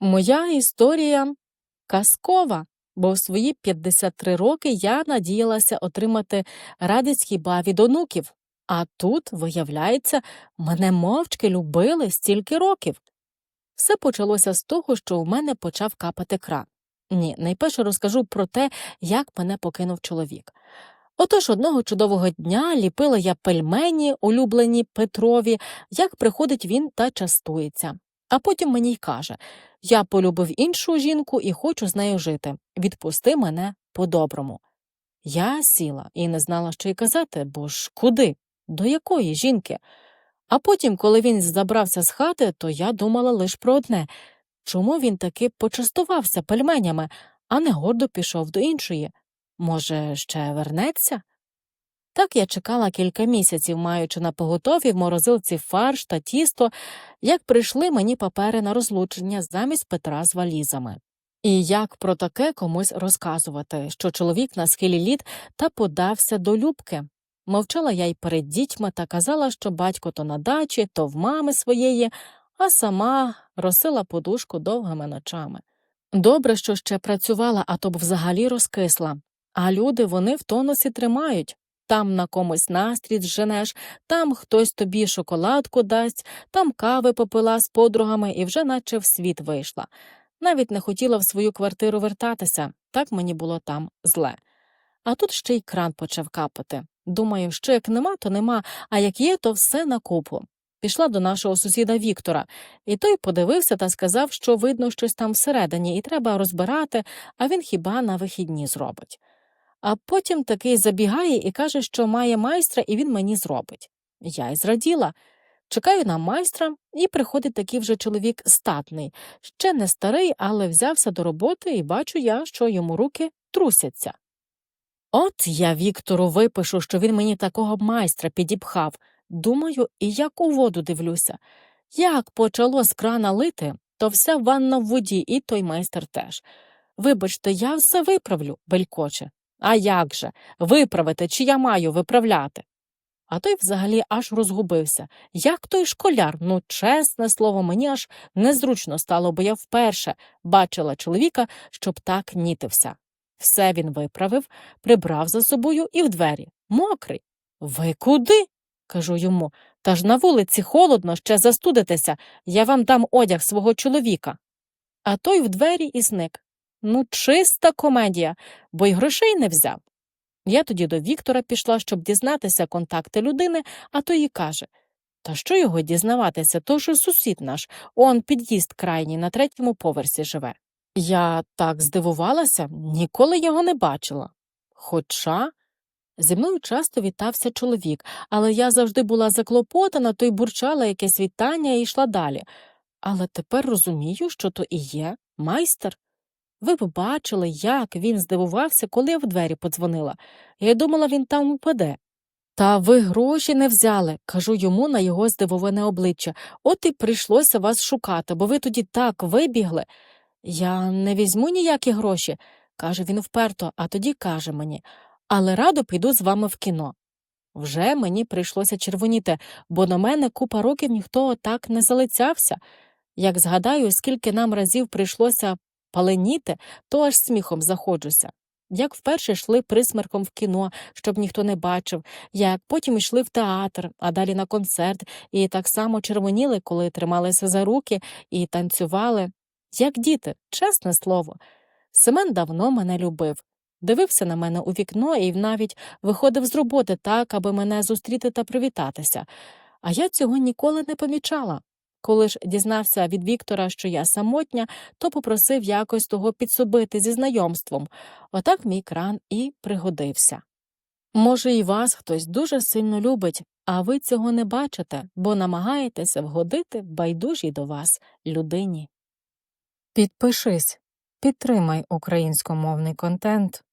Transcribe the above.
Моя історія казкова, бо в свої 53 роки я надіялася отримати радість хіба від онуків. А тут, виявляється, мене мовчки любили стільки років. Все почалося з того, що у мене почав капати кран. Ні, найперше розкажу про те, як мене покинув чоловік. Отож одного чудового дня ліпила я пельмені, улюблені Петрові, як приходить він та частується. А потім мені й каже Я полюбив іншу жінку і хочу з нею жити. Відпусти мене по-доброму. Я сіла і не знала, що й казати, бо ж куди? До якої жінки? А потім, коли він забрався з хати, то я думала лише про одне чому він таки почастувався пельменями, а не гордо пішов до іншої? Може, ще вернеться? Так я чекала кілька місяців, маючи на поготові в морозилці фарш та тісто, як прийшли мені папери на розлучення замість Петра з валізами. І як про таке комусь розказувати, що чоловік на схилі літ та подався до Любки. Мовчала я й перед дітьми та казала, що батько то на дачі, то в мами своєї, а сама росила подушку довгими ночами. Добре, що ще працювала, а то б взагалі розкисла. А люди вони в тонусі тримають. Там на комусь настрій зженеш, там хтось тобі шоколадку дасть, там кави попила з подругами і вже наче в світ вийшла. Навіть не хотіла в свою квартиру вертатися, так мені було там зле. А тут ще й кран почав капати. Думаю, що як нема, то нема, а як є, то все на купу. Пішла до нашого сусіда Віктора, і той подивився та сказав, що видно щось там всередині, і треба розбирати, а він хіба на вихідні зробить. А потім такий забігає і каже, що має майстра, і він мені зробить. Я й зраділа. Чекаю на майстра, і приходить такий вже чоловік статний, ще не старий, але взявся до роботи, і бачу я, що йому руки трусяться. От я Віктору випишу, що він мені такого майстра підіпхав. Думаю, і як у воду дивлюся. Як почало з крана лити, то вся ванна в воді, і той майстер теж. Вибачте, я все виправлю, белькоче. А як же? Виправити, чи я маю виправляти? А той взагалі аж розгубився. Як той школяр, ну, чесне слово, мені аж незручно стало, бо я вперше бачила чоловіка, щоб так нітився. Все він виправив, прибрав за собою і в двері. Мокрий. Ви куди? кажу йому. Та ж на вулиці холодно, ще застудитеся, я вам дам одяг свого чоловіка. А той в двері і зник. Ну, чиста комедія, бо й грошей не взяв. Я тоді до Віктора пішла, щоб дізнатися контакти людини, а той і каже Та що його дізнаватися, то ж сусід наш, он під'їзд крайній на третьому поверсі живе. Я так здивувалася, ніколи його не бачила. Хоча зі мною часто вітався чоловік, але я завжди була заклопотана, то й бурчала якесь вітання і йшла далі. Але тепер розумію, що то і є майстер. Ви б бачили, як він здивувався, коли я в двері подзвонила. Я думала, він там упаде. Та ви гроші не взяли, кажу йому на його здивоване обличчя. От і прийшлося вас шукати, бо ви тоді так вибігли. Я не візьму ніякі гроші, каже він вперто, а тоді каже мені, але радо піду з вами в кіно. Вже мені прийшлося червоніти, бо на мене купа років ніхто так не залицявся. Як згадаю, скільки нам разів прийшлося паленіти, то аж сміхом заходжуся. Як вперше йшли присмерком в кіно, щоб ніхто не бачив, як потім йшли в театр, а далі на концерт, і так само червоніли, коли трималися за руки і танцювали. Як діти, чесне слово. Семен давно мене любив. Дивився на мене у вікно і навіть виходив з роботи так, аби мене зустріти та привітатися. А я цього ніколи не помічала. Коли ж дізнався від Віктора, що я самотня, то попросив якось того підсобити зі знайомством. Отак мій кран і пригодився. Може, і вас хтось дуже сильно любить, а ви цього не бачите, бо намагаєтеся вгодити байдужій до вас людині. Підпишись, підтримай українськомовний контент.